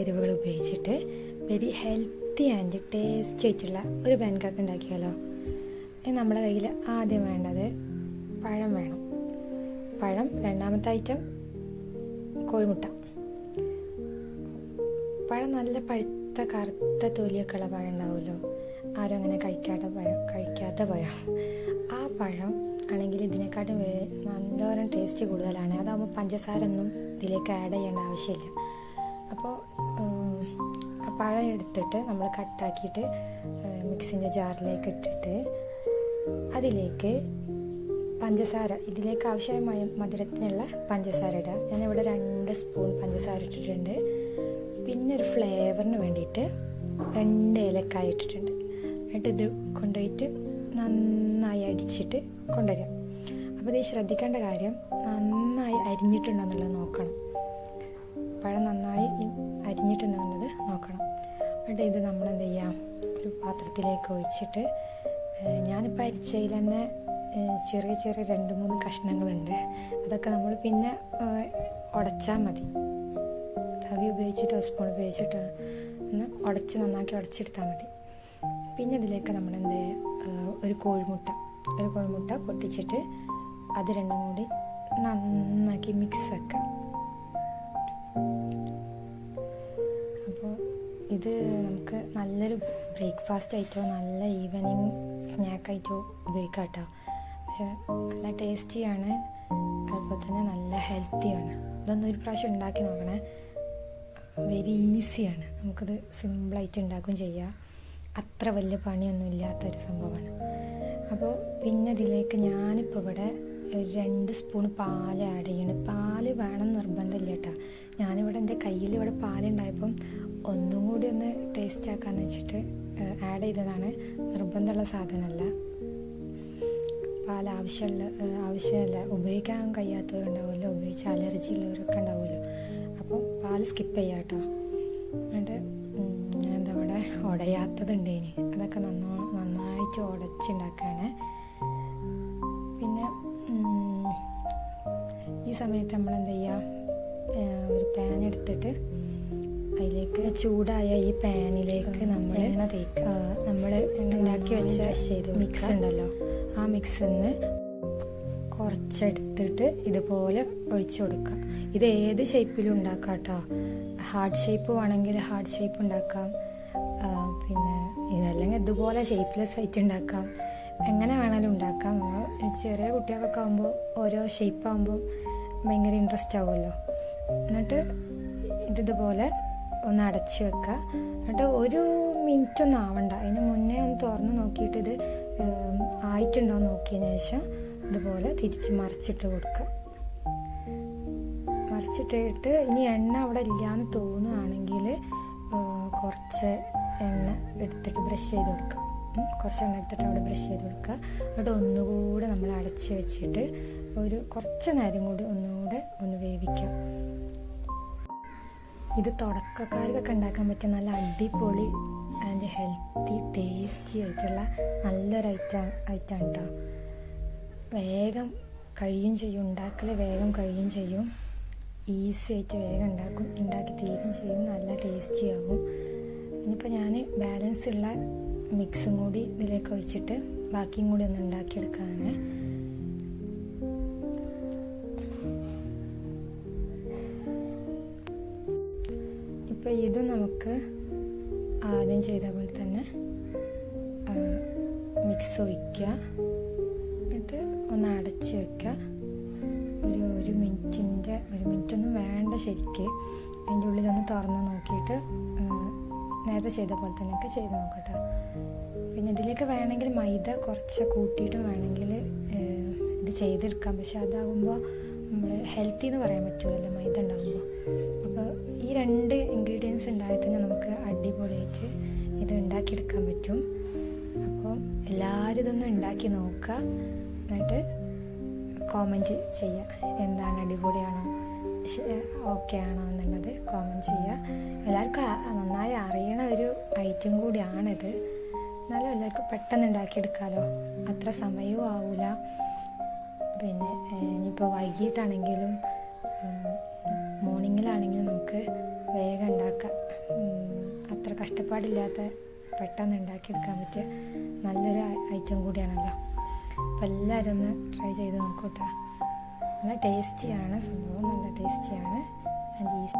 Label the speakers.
Speaker 1: ചേരുവകൾ ഉപയോഗിച്ചിട്ട് very healthy and tasty ആയിട്ടുള്ള ഒരു പാൻകാക്ക് ഉണ്ടാക്കിയാലോ? നമ്മുടെ കയ്യിൽ ആദ്യം വേണ്ടത് പഴം വേണം. പഴം രണ്ടാമത്തെ ഐറ്റം കോഴിമുട്ട. പഴം നല്ല പഴുത്ത കറുത്ത തൊലിയൊക്കെ ഉള്ള പഴം ഉണ്ടാവുമല്ലോ. ആരും അങ്ങനെ കഴിക്കാത്ത പഴം കഴിക്കാത്ത പഴം. ആ പഴം ആണെങ്കിൽ ഇതിനെക്കാട്ടും നല്ലോരം ടേസ്റ്റ് കൂടുതലാണ്. അതാകുമ്പോൾ പഞ്ചസാര ഒന്നും ഇതിലേക്ക് ആഡ് ചെയ്യേണ്ട ആവശ്യമില്ല. അപ്പോൾ പഴം എടുത്തിട്ട് നമ്മൾ കട്ടാക്കിയിട്ട് മിക്സിന്റെ ജാറിലേക്ക് ഇട്ടിട്ട് അതിലേക്ക് പഞ്ചസാര ഇതിലേക്ക് ആവശ്യമായ മധുരത്തിനുള്ള പഞ്ചസാര ഇടുക. ഞാനിവിടെ രണ്ട് സ്പൂൺ പഞ്ചസാര ഇട്ടിട്ടുണ്ട്. പിന്നെ ഒരു ഫ്ലേവറിന് വേണ്ടിയിട്ട് രണ്ട് ഏലക്കായ ഇട്ടിട്ടുണ്ട്. എന്നിട്ട് ഇത് കൊണ്ടുപോയിട്ട് നന്നായി അടിച്ചിട്ട് കൊണ്ടുവരിക. അപ്പോൾ ഇത് ശ്രദ്ധിക്കേണ്ട കാര്യം നന്നായി അരിഞ്ഞിട്ടുണ്ടോ എന്നുള്ളത് നോക്കണം. പഴം നന്നായി അരിഞ്ഞിട്ടുണ്ടോ എന്നത് നോക്കണം. എന്നിട്ട് ഇത് നമ്മൾ എന്ത് ചെയ്യാം? ഒരു പാത്രത്തിലേക്ക് ഒഴിച്ചിട്ട് ഞാനിപ്പോൾ അരിച്ചതിൽ തന്നെ ചെറിയ ചെറിയ രണ്ട് മൂന്ന് കഷ്ണങ്ങളുണ്ട്. അതൊക്കെ നമ്മൾ പിന്നെ ഉടച്ചാൽ മതി. തവി ഉപയോഗിച്ചിട്ടോ സ്പൂൺ ഉപയോഗിച്ചിട്ടോ ഒന്ന് ഉടച്ച് നന്നാക്കി ഉടച്ചെടുത്താൽ മതി. പിന്നെ ഇതിലേക്ക് നമ്മൾ എന്ത് ഒരു കോഴിമുട്ട ഒരു കോഴിമുട്ട പൊട്ടിച്ചിട്ട് അത് രണ്ടും കൂടി നന്നാക്കി മിക്സ് ആക്കാം ഇത് നമുക്ക് നല്ലൊരു ബ്രേക്ക്ഫാസ്റ്റ് ആയിട്ടോ നല്ല ഈവനിങ് സ്നാക്ക് ആയിട്ടോ ഉപയോഗിക്കാം കേട്ടോ പക്ഷെ നല്ല ടേസ്റ്റിയാണ് അതുപോലെ തന്നെ നല്ല ഹെൽത്തിയാണ് ഇതൊന്നും ഒരു പ്രാവശ്യം ഉണ്ടാക്കി നോക്കണേ. വെരി ഈസിയാണ് നമുക്കത് സിമ്പിളായിട്ട് ഉണ്ടാക്കുകയും ചെയ്യാം. അത്ര വലിയ പണിയൊന്നും ഇല്ലാത്തൊരു സംഭവമാണ്. അപ്പോൾ പിന്നെ ഇതിലേക്ക് ഞാനിപ്പോൾ ഇവിടെ രണ്ട് സ്പൂൺ പാൽ ആഡ് ചെയ്യണം. പാൽ വേണം നിർബന്ധമില്ല കേട്ടോ ഞാനിവിടെ എന്റെ കയ്യിൽ ഇവിടെ പാലുണ്ടായപ്പം ഒന്നും കൂടി ഒന്ന് ടേസ്റ്റ് ആക്കാന്ന് വെച്ചിട്ട് ആഡ് ചെയ്തതാണ്. നിർബന്ധമുള്ള സാധനമല്ല. പാൽ ആവശ്യമുള്ള ആവശ്യമല്ല. ഉപയോഗിക്കാൻ കഴിയാത്തവരുണ്ടാവുമല്ലോ. ഉപയോഗിച്ച് അലർജി ഉള്ളവരൊക്കെ ഉണ്ടാവുമല്ലോ. അപ്പോൾ പാൽ സ്കിപ്പ് ചെയ്യാം കേട്ടോ എന്നിട്ട് എന്താ ഇവിടെ ഉടയാത്തതുണ്ട് ഇനി. അതൊക്കെ നന്നാ നന്നായിട്ട് ഉടച്ചുണ്ടാക്കുകയാണ് സമയത്ത് നമ്മൾ എന്താ ചെയ്യുക ഒരു പാൻ എടുത്തിട്ട് അതിലേക്ക് ചൂടായ ഈ പാനിലേക്ക് നമ്മൾ എണ്ണ തേക്കുക. നമ്മൾ ഉണ്ടാക്കി വെച്ച ചെയ്ത് മിക്സ് ഉണ്ടല്ലോ. ആ മിക്സിന്ന് കുറച്ചെടുത്തിട്ട് ഇതുപോലെ ഒഴിച്ചു കൊടുക്കുക. ഇത് ഏത് ഷേപ്പിലും ഉണ്ടാക്കാം കേട്ടോ ഹാർഡ് ഷേപ്പ് വേണമെങ്കിൽ ഹാർഡ് ഷേപ്പ് ഉണ്ടാക്കാം. പിന്നെ ഇതല്ലെങ്കിൽ ഇതുപോലെ ഷേപ്പ്ലെസ് ആയിട്ട് ഉണ്ടാക്കാം. എങ്ങനെ വേണമെങ്കിലും ഉണ്ടാക്കാം. നമ്മൾ ചെറിയ കുട്ടികൾക്കൊക്കെ ആകുമ്പോൾ ഓരോ ഷേപ്പ് ആകുമ്പോൾ ഭയങ്കര ഇൻട്രസ്റ്റ് ആവുമല്ലോ. എന്നിട്ട് ഇതുപോലെ ഒന്ന് അടച്ച് വെക്കുക. എന്നിട്ട് ഒരു മിനിറ്റ് ഒന്നും ആവണ്ട. അതിന് മുന്നേ ഒന്ന് തുറന്ന് നോക്കിയിട്ട് ഇത് ആയിട്ടുണ്ടോ നോക്കിയതിന് ശേഷം ഇതുപോലെ തിരിച്ച് മറിച്ചിട്ട് കൊടുക്കുക. മറിച്ചിട്ടിട്ട് ഇനി എണ്ണ അവിടെ ഇല്ലയെന്ന് തോന്നുകയാണെങ്കിൽ കുറച്ച് എണ്ണ എടുത്തിട്ട് ബ്രഷ് ചെയ്ത് കൊടുക്കുക. കുറച്ച് എണ്ണ എടുത്തിട്ട് അവിടെ ബ്രഷ് ചെയ്ത് കൊടുക്കുക. എന്നിട്ട് ഒന്നുകൂടെ നമ്മൾ അടച്ച് വെച്ചിട്ട് ഒരു കുറച്ച് നേരം കൂടി ഒന്നുകൂടെ ഒന്ന് വേവിക്കാം. ഇത് തുടക്കക്കാർക്കൊക്കെ ഉണ്ടാക്കാൻ പറ്റിയ നല്ല അടിപൊളി ആൻഡ് ഹെൽത്തി ടേസ്റ്റി ആയിട്ടുള്ള നല്ലൊരു ഐറ്റം ഐറ്റം കേട്ടോ വേഗം കഴിയും ചെയ്യും ഉണ്ടാക്കൽ വേഗം കഴിയും ചെയ്യും. ഈസി ആയിട്ട് വേഗം ഉണ്ടാക്കും ഉണ്ടാക്കി തീരും ചെയ്യും നല്ല ടേസ്റ്റി ആകും ഇനിയിപ്പോൾ ഞാൻ ബാലൻസ് ഉള്ള മിക്സും കൂടി ഇതിലേക്ക് ഒഴിച്ചിട്ട് ബാക്കിയും കൂടി ഒന്ന് ഉണ്ടാക്കിയെടുക്കാനാണ് ഇപ്പോൾ ഇത് നമുക്ക് ആദ്യം ചെയ്ത പോലെ തന്നെ മിക്സ് ഒഴിക്കുക. എന്നിട്ട് ഒന്ന് അടച്ച് വെക്കുക. ഒരു ഒരു മിനിറ്റിന്റെ ഒരു മിനിറ്റൊന്നും വേണ്ട ശരിക്ക്. അതിന്റെ ഉള്ളിലൊന്ന് തുറന്ന് നോക്കിയിട്ട് നേരത്തെ ചെയ്ത പോലെ തന്നെയൊക്കെ ചെയ്ത് നോക്കട്ടെ. പിന്നെ ഇതിലേക്ക് വേണമെങ്കിൽ മൈദ കുറച്ച് കൂട്ടിയിട്ട് വേണമെങ്കിൽ ഇത് ചെയ്തെടുക്കാം. പക്ഷെ അതാകുമ്പോൾ നമ്മൾ ഹെൽത്തി എന്ന് പറയാൻ പറ്റുമല്ലോ മൈദ ഉണ്ടാകുമ്പോൾ അപ്പോൾ ഈ രണ്ട് ഇൻഗ്രീഡിയൻസ് ഉണ്ടായാൽ തന്നെ നമുക്ക് അടിപൊളിയായിട്ട് ഇത് ഉണ്ടാക്കിയെടുക്കാൻ പറ്റും. അപ്പോൾ എല്ലാവരും ഇതൊന്ന് ഉണ്ടാക്കി നോക്കുക. എന്നിട്ട് കോമന്റ് ചെയ്യുക. എന്താണ് അടിപൊളിയാണോ ഓക്കെ ആണോ എന്നുള്ളത് കോമന്റ് ചെയ്യുക. എല്ലാവർക്കും നന്നായി അറിയണ ഒരു ഐറ്റം കൂടിയാണിത്. എന്നാലും എല്ലാവർക്കും പെട്ടെന്ന് ഉണ്ടാക്കിയെടുക്കാമല്ലോ അത്ര സമയവും ആവില്ല പിന്നെ ഇനിയിപ്പോൾ വൈകിട്ടാണെങ്കിലും മോർണിംഗിലാണെങ്കിലും നമുക്ക് വേഗം ഉണ്ടാക്കാം. അത്ര കഷ്ടപ്പാടില്ലാത്ത പെട്ടെന്ന് ഉണ്ടാക്കിയെടുക്കാൻ പറ്റിയ നല്ലൊരു ഐറ്റം കൂടിയാണല്ലോ. അപ്പോൾ എല്ലാവരും ഒന്ന് ട്രൈ ചെയ്ത് നോക്കൂട്ടാ. നല്ല ടേസ്റ്റിയാണ് സംഭവം നല്ല ടേസ്റ്റിയാണ് ആൻഡ് ഈസി